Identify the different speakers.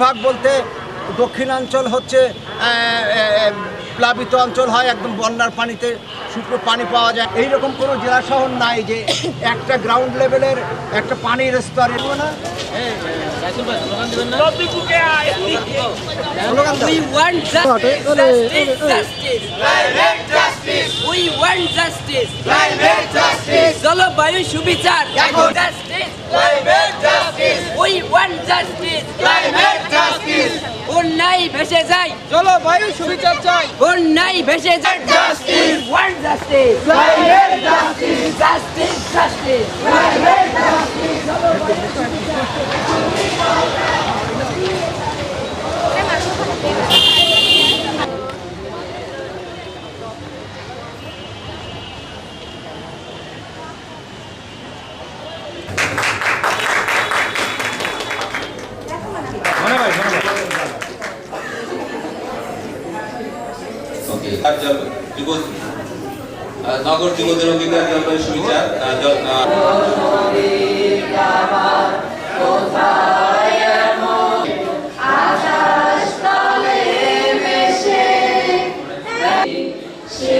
Speaker 1: বেশিরভাগ বলতে দক্ষিণাঞ্চল হচ্ছে প্লাবিত অঞ্চল হয় একদম বন্যার পানিতে শুকনো পানি পাওয়া যায়। এই রকম কোনো জেলা শহর নাই যে একটা গ্রাউন্ড লেভেলের একটা পানির স্তর।
Speaker 2: জলবায়ু সুবিচার অন্যায় ভেসে যায়
Speaker 1: জলবায়ু সুবিচার চাই
Speaker 2: অন্যায় ভেসে যায়
Speaker 3: Justice.
Speaker 2: We want justice.
Speaker 3: climate justice,
Speaker 2: Justice, justice.
Speaker 3: climate justice.
Speaker 4: আর নগর যুবদের অধিকার জলবায়ু সুবিচার সে